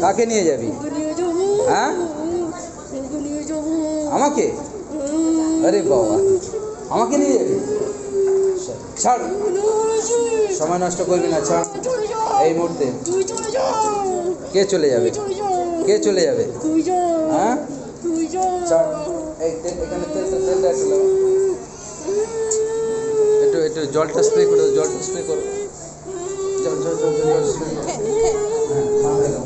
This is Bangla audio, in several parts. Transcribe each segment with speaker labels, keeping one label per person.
Speaker 1: কাকে নিয়ে যাবি? হ্যাঁ? আমাকে? আরে বাবা। আমাকে নিয়ে যাবি? ছাড়। সময় নষ্ট করবি না, ছাড়। এই মুহূর্তে। কে চলে যাবে? কে চলে যাবে? হ্যাঁ? একটু একটু জলটা স্প্রে করো, জলটা স্প্রে করো। জল জল জল জল স্প্রে করো হ্যাঁ মাথায় দাও।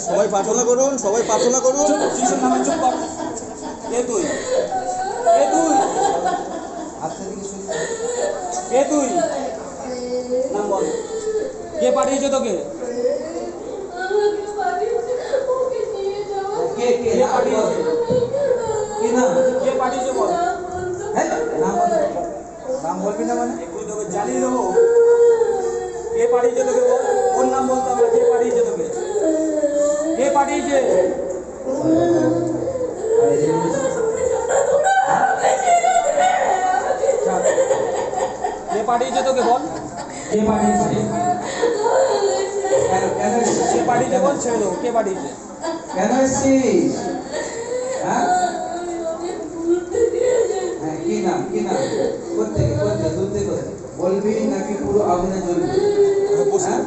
Speaker 2: সবাই প্রার্থনা করুন, সবাই প্রার্থনা করুন।
Speaker 3: কে তুই। তুই। কে তুই। কে তোকে?
Speaker 1: কে কে
Speaker 3: কে
Speaker 1: কি
Speaker 3: বল।
Speaker 1: হ্যাঁ? বল। নাম বলবি না মানে?
Speaker 3: তোকে জ্বালিয়ে দেবো। কে পাঠিয়েছে তোকে ওর নাম বলতে হবে কে পাঠিয়েছে তোকে? পাঠিয়েছে। কে পাঠিয়েছে তোকে বল? কে পাঠিয়েছে? কে পাঠিয়েছে বল? ছেড়ে দেবো। কে পাঠিয়েছে?
Speaker 1: কেন এসেছিস? হ্যাঁ? হ্যাঁ কি নাম কি নাম? কোথেকে কোথেকে দূর থেকে বলবি নাকি পুরো আগুনে জ্বলবি? হ্যাঁ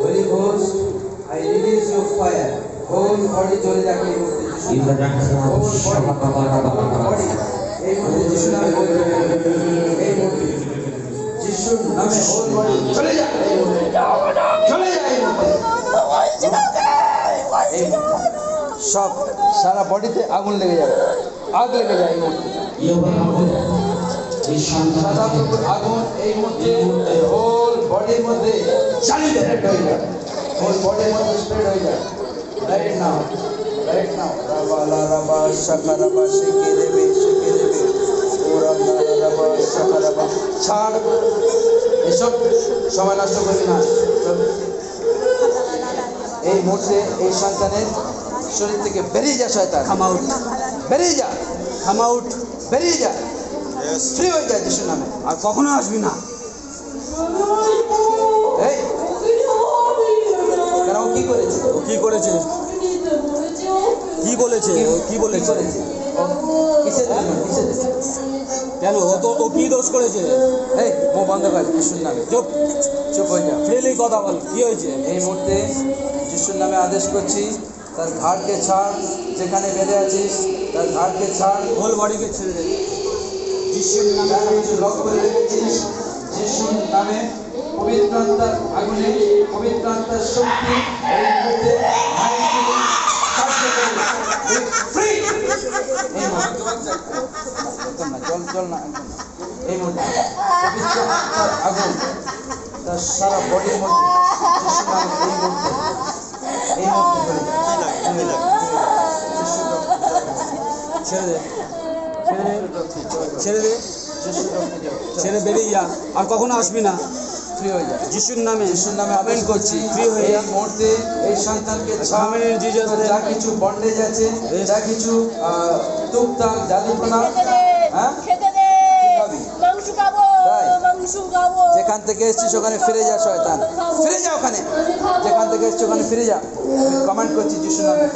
Speaker 1: holy Ghosh I release your fire whole body জ্বলে যাক এই মুহূর্তে এই মুহূর্তে যিশু নামে হোল এই মুহূর্তে যিশুর নামে হোল বডি চলে যা এই মুহূর্তে চলে যা এই মুহূর্তে সব সারা বডিতে আগুন লেগে যাবে আগ লেগে যায় এই মুহূর্তে আগুন এই মুহূর্তে হোল বডির মধ্যে চালিয়ে হয়ে হোল বডির মধ্যে স্প্রেড হয়ে যায় রাইট নাও রাইট নাও রাবা লা রাবা শাকা রাবা শেকে দেবে শেকে দেবে ও রাবা লা রাবা শাকা রাবা ছাড় এসব সময় নষ্ট করবি না। এই মুহূর্তে এই সন্তানের শরীর থেকে বেরিয়ে যা শয়তান।
Speaker 3: কাম আউট
Speaker 1: বেরিয়ে যা।
Speaker 3: কাম আউট
Speaker 1: বেরিয়ে যা। ফ্রি হয়ে যা যিশুর নামে।
Speaker 3: আর কখনো আসবি না।
Speaker 1: কি করেছে?
Speaker 3: কি বলেছে? কি বলেছে? কেন? ও তো ও কি দোষ করেছে?
Speaker 1: এই ও বন্ধ কর যিশুর নামে।
Speaker 3: চুপ
Speaker 1: চুপ হয়ে যা।
Speaker 3: ফ্রিলি কথা বল কি হয়েছে?
Speaker 1: এই মুহূর্তে যিশুর নামে আদেশ করছি তার ঘাড়কে ছাড় যেখানে বেঁধে আছিস তার ঘাড়কে ছাড়।
Speaker 3: হোল বডিকে ছেড়ে দে। যিশুর নামে
Speaker 1: লক করে রেখেছিস যিশুর নামে পবিত্র আগুনে শক্তি এই না, এই সারা মধ্যে এই
Speaker 3: ছেড়ে দে ছেড়ে। ছেড়ে বেরিয়ে যা আর কখনো আসবি না
Speaker 1: ফ্রি হয়ে যায়।
Speaker 3: যিশুর নামে
Speaker 1: যিশুর নামে আবেদন করছি।
Speaker 3: ফ্রি হয়ে
Speaker 1: এই মুহূর্তে এই সন্তানকে ছাড়
Speaker 3: আমেন ইন
Speaker 1: যা কিছু বন্ডেজ আছে যা কিছু আহ, টুকটাক জাদুটোনা হ্যাঁ? যেখান থেকে এসছিস ওখানে ফিরে যা শয়তান। ফিরে যা ওখানে। যেখান থেকে এসছিস ওখানে ফিরে যা। কমেন্ট করছি যিশুর নামে।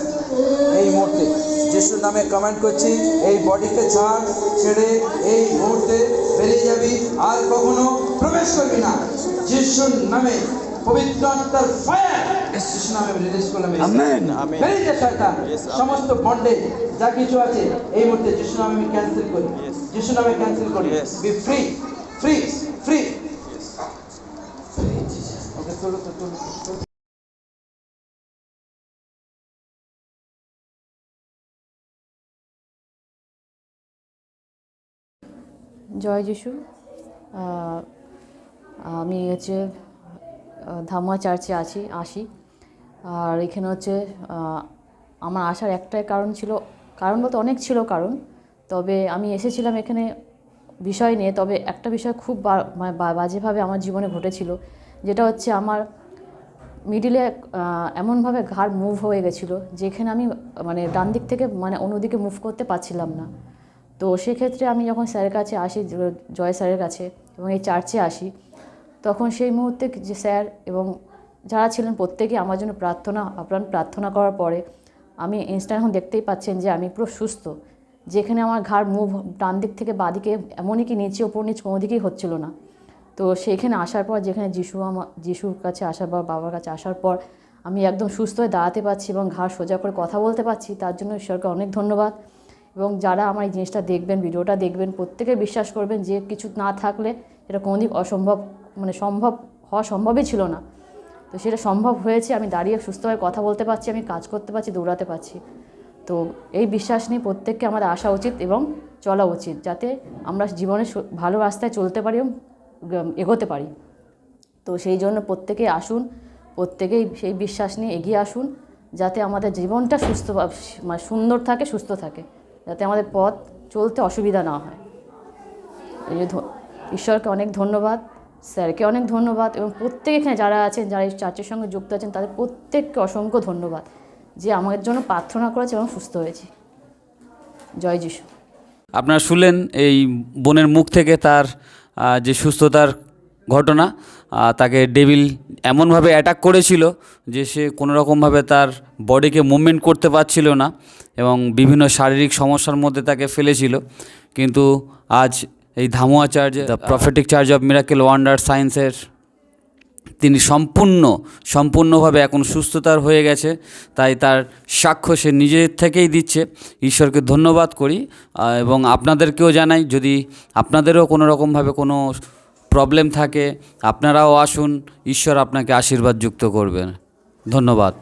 Speaker 1: এই মুহূর্তে। যিশুর নামে কমেন্ট করছি এই বডিকে ছাড় ছেড়ে এই মুহূর্তে বেরিয়ে যাবি আর কখনো প্রবেশ করবি না। যিশুর নামে পবিত্র আত্মার ফায়ার যিশুর নামে রিলিজ করলাম এই
Speaker 3: আমেন
Speaker 1: বেরিয়ে যা শয়তান। সমস্ত বন্ডে যা কিছু আছে এই মুহূর্তে যিশু নামে আমি ক্যান্সেল করি। যিশু নামে ক্যান্সেল করি। Be free free free okay চলো তো চলো
Speaker 4: জয় যিশু। আমি হচ্ছে ধামুয়া চার্চে আছি, আসি। আর এখানে হচ্ছে আমার আসার একটাই কারণ ছিল, কারণ বলতে অনেক ছিল কারণ, তবে আমি এসেছিলাম এখানে বিষয় নিয়ে, তবে একটা বিষয় খুব মানে বাজেভাবে আমার জীবনে ঘটেছিল, যেটা হচ্ছে আমার মিডিলে এমনভাবে ঘাড় মুভ হয়ে গেছিল, যেখানে আমি মানে ডান দিক থেকে মানে অন্যদিকে মুভ করতে পারছিলাম না। তো সেক্ষেত্রে আমি যখন স্যারের কাছে আসি জয় স্যারের কাছে এবং এই চার্চে আসি, তখন সেই মুহূর্তে যে স্যার এবং যারা ছিলেন প্রত্যেকে আমার জন্য প্রার্থনা, আপ্রাণ প্রার্থনা করার পরে আমি ইনস্ট্যান্ট এখন দেখতেই পাচ্ছেন যে আমি পুরো সুস্থ। যেখানে আমার ঘাড় মুভ ডান দিক থেকে বাদিকে এমনই কি নিচে ওপর নিচ কোনো দিকেই হচ্ছিল না। তো সেইখানে আসার পর, যেখানে যিশু আমার যিশুর কাছে আসার পর, বাবার কাছে আসার পর আমি একদম সুস্থ হয়ে দাঁড়াতে পারছি এবং ঘাড় সোজা করে কথা বলতে পারছি, তার জন্য ঈশ্বরকে অনেক ধন্যবাদ। এবং যারা আমার এই জিনিসটা দেখবেন, ভিডিওটা দেখবেন, প্রত্যেকে বিশ্বাস করবেন যে কিছু না থাকলে এটা কোনোদিন অসম্ভব মানে সম্ভব হওয়া সম্ভবই ছিল না। তো সেটা সম্ভব হয়েছে, আমি দাঁড়িয়ে সুস্থভাবে কথা বলতে পারছি, আমি কাজ করতে পারছি, দৌড়াতে পারছি। তো এই বিশ্বাস নিয়ে প্রত্যেককে আমাদের আসা উচিত এবং চলা উচিত, যাতে আমরা জীবনে ভালো রাস্তায় চলতে পারি এবং এগোতে পারি। তো সেই জন্য প্রত্যেকে আসুন, প্রত্যেকেই সেই বিশ্বাস নিয়ে এগিয়ে আসুন, যাতে আমাদের জীবনটা সুস্থ মানে সুন্দর থাকে, সুস্থ থাকে। যাতে আমাদের পথ চলতে অসুবিধা না হয়। এই যে ঈশ্বরকে অনেক ধন্যবাদ, স্যারকে অনেক ধন্যবাদ এবং প্রত্যেক এখানে যারা আছেন, যারা এই চার্চের সঙ্গে যুক্ত আছেন, তাদের প্রত্যেককে অসংখ্য ধন্যবাদ যে আমাদের জন্য প্রার্থনা করেছে এবং সুস্থ হয়েছি। জয় যিশু।
Speaker 5: আপনারা শুনলেন এই বোনের মুখ থেকে তার যে সুস্থতার ঘটনা তাকে ডেভিল এমনভাবে অ্যাটাক করেছিল যে সে কোনো রকমভাবে তার বডিকে মুভমেন্ট করতে পারছিল না এবং বিভিন্ন শারীরিক সমস্যার মধ্যে তাকে ফেলেছিল। কিন্তু আজ এই Dhamua church the prophetic charge of miracle wonder সায়েন্সের তিনি সম্পূর্ণ সম্পূর্ণভাবে এখন সুস্থতার হয়ে গেছে। তাই তার সাক্ষ্য সে নিজের থেকেই দিচ্ছে। ঈশ্বরকে ধন্যবাদ করি এবং আপনাদেরকেও জানাই যদি আপনাদেরও কোনো রকমভাবে কোনো প্রবলেম থাকে আপনারাও আসুন ঈশ্বর আপনাকে আশীর্বাদ যুক্ত করবেন। ধন্যবাদ।